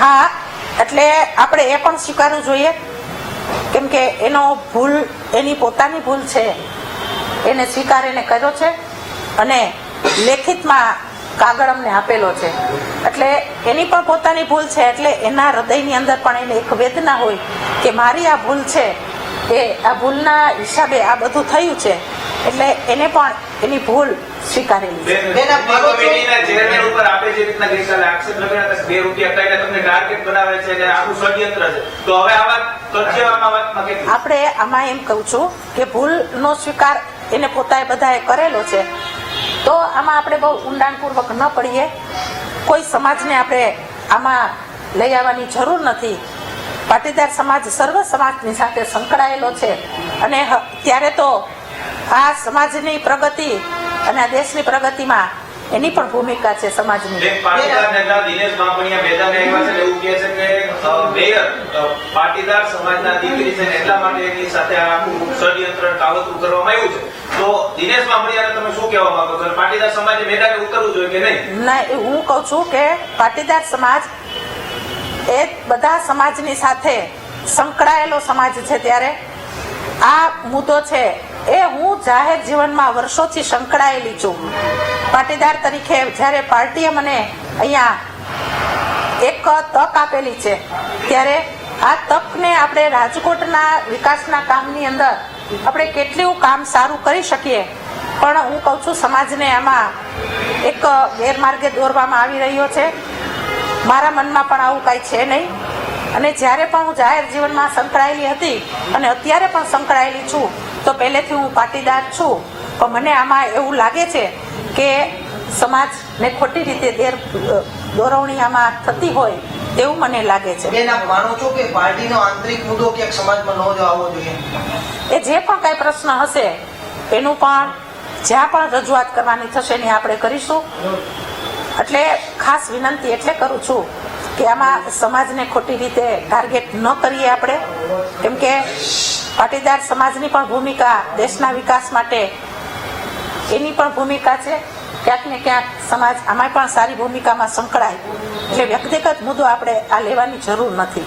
હા, એટલે આપણે એ પણ સ્વીકારવું જોઈએ. કેમ કે એનો ભૂલ, એની પોતાની ભૂલ છે. એને સ્વીકાર એને કર્યો છે અને લેખિતમાં કાગળ અમને આપેલો છે. એટલે એની પણ પોતાની ભૂલ છે, એટલે એના હૃદયની અંદર પણ એને એક વેદના હોય કે મારી આ ભૂલ છે, એ આ ભૂલના હિસાબે આ બધું થયું છે. એટલે એને પણ એની ભૂલ સ્વીકારેલી આપણે આમાં એમ કહું છું કે ભૂલનો સ્વીકાર એને પોતાએ બધાએ કરેલો છે. તો આમાં આપણે બહુ ઊંડાણપૂર્વક ન પડીએ. કોઈ સમાજને આપણે આમાં લઈ આવવાની જરૂર નથી. પાટીદાર સમાજ સર્વ સમાજની સાથે સંકળાયેલો છે. અને ત્યારે તો આ સમાજની પ્રગતિ અને આ દેશની પ્રગતિમાં એની પણ ભૂમિકા છે સમાજની. એક પાટીદાર નેતા દિનેશ બાંભણિયા મેદાને આવ્યા છે એવું કહે છે કે મેયર પાટીદાર સમાજના દીકરી છે એટલા માટે એની સાથે આખું ષડયંત્ર કાવતરું કરવામાં આવ્યું છે. તો દિનેશ બાંભણિયાને તમે શું કહેવા માંગો છો? પાટીદાર સમાજે મેદાને ઉતરવું જોઈએ કે નહીં? ના હું કહું છું કે પાટીદાર સમાજ એ બધા સમાજની સાથે સંકળાયેલો સમાજ છે ત્યારે. આ મુદ્દો છે એ હું જાહેર જીવનમાં વર્ષોથી સંકળાયેલી છું. પાટીદાર તરીકે જ્યારે પાર્ટીએ મને અહીંયા એક તક આપેલી છે, ત્યારે આ તકને આપણે રાજકોટના વિકાસના કામની અંદર આપણે કેટલું કામ સારું કરી શકીએ. પણ હું કહું છું, સમાજને આમાં એક ગેરમાર્ગે દોરવામાં આવી રહ્યો છે. મારા મનમાં પણ આવું કાંઈ છે નહીં. અને જ્યારે પણ હું જાહેર જીવનમાં સંકળાયેલી હતી અને અત્યારે પણ સંકળાયેલી છું તો પહેલેથી હું પાટીદાર છું પણ મને આમાં એવું લાગે છે કે સમાજને ખોટી રીતે દેર દોરવણી આમાં થતી હોય તેવું મને લાગે છે. બેન આપ માનો છો કે પાર્ટીનો આંતરિક મુદ્દો ક્યાંક સમાજમાં ન જો આવવો જોઈએ? એ જે પણ કાંઈ પ્રશ્ન હશે એનું પણ જ્યાં પણ રજૂઆત કરવાની થશે એની આપણે કરીશું. એટલે ખાસ વિનંતી એટલે કરું છું કે આમાં સમાજને ખોટી રીતે ટાર્ગેટ ન કરીએ આપણે. કેમ કે પાટીદાર સમાજની પણ ભૂમિકા, દેશના વિકાસ માટે એની પણ ભૂમિકા છે. ક્યાંક ને ક્યાંક સમાજ આમાં પણ સારી ભૂમિકામાં સંકળાય. એટલે વ્યક્તિગત મુદ્દો આપણે આ લેવાની જરૂર નથી.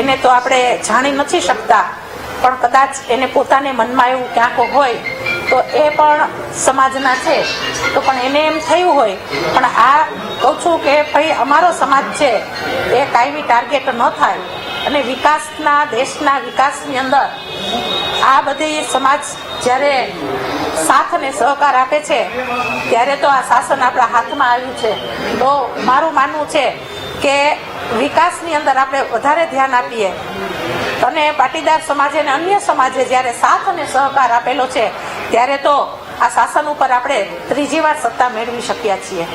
એને તો આપણે જાણી નથી શકતા. પણ કદાચ એને પોતાને મનમાં એવું ક્યાંક હોય, તો એ પણ સમાજના છે. તો પણ એને એમ થયું હોય, પણ આ કહું છું કે ભાઈ અમારો સમાજ છે, એ કાયમી ટાર્ગેટ ન થાય. અને વિકાસના, દેશના વિકાસની અંદર આ બધી સમાજ જ્યારે સાથ અને સહકાર આપે છે, ત્યારે તો આ શાસન આપણા હાથમાં આવ્યું છે. તો મારું માનવું છે કે વિકાસની અંદર આપણે વધારે ધ્યાન આપીએ. અને પાટીદાર સમાજે અને અન્ય સમાજે જ્યારે સાથ અને સહકાર આપેલો છે, ત્યારે તો આ શાસન ઉપર આપણે ત્રીજી વાર સત્તા મેળવી શક્યા છીએ.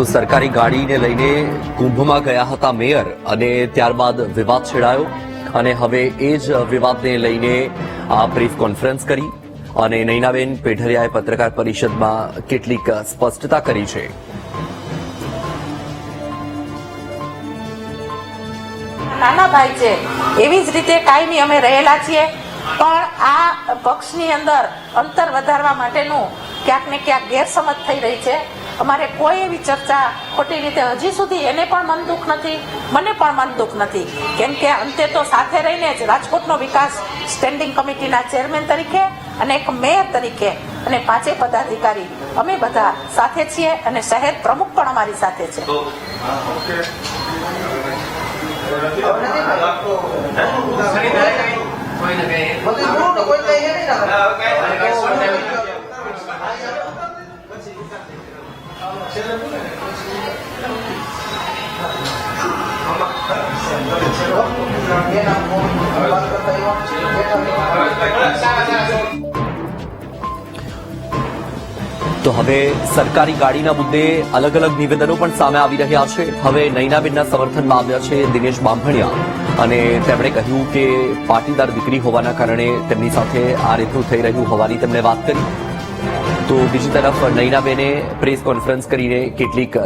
તો સરકારી ગાડીને લઈને કુંભમાં ગયા હતા મેયર અને ત્યારબાદ વિવાદ છેડાયો અને હવે એ જ વિવાદને લઈને આ પ્રેસ કોન્ફરન્સ કરી અને નૈનાબેન પેઢરિયાએ પત્રકાર પરિષદમાં કેટલીક સ્પષ્ટતા કરી છે. નાના ભાઈ છે. એવી જ રીતે કાયમી અમે રહેલા છીએ. પણ આ પક્ષની અંદર અંતર વધારવા માટેનું ક્યાંક ને ક્યાંક ગેરસમજ થઈ રહી છે. અમારે કોઈ એવી ચર્ચા ખોટી રીતે હજી સુધી એને પણ મન દુઃખ નથી મને પણ મન દુઃખ નથી. કેમ કે અંતે તો સાથે રહીને જ રાજકોટનો વિકાસ સ્ટેન્ડિંગ કમિટીના ચેરમેન તરીકે અને એક મેયર તરીકે અને પાંચેય પદાધિકારી. અમે બધા સાથે છીએ અને શહેર પ્રમુખ પણ અમારી સાથે છે. કોઈ તો હવે સરકારી ગાડીના મુદ્દે અલગ અલગ નિવેદનો પણ સામે આવી રહ્યા છે. હવે નૈનાબેનના સમર્થનમાં આવ્યા છે દિનેશ બાંભણિયા અને તેમણે કહ્યું કે પાટીદાર દીકરી હોવાના કારણે તેમની સાથે આ રીતનું થઈ રહ્યું હોવાની તેમણે વાત કરી. તો બીજી તરફ નૈનાબેને પ્રેસ કોન્ફરન્સ કરીને કેટલીક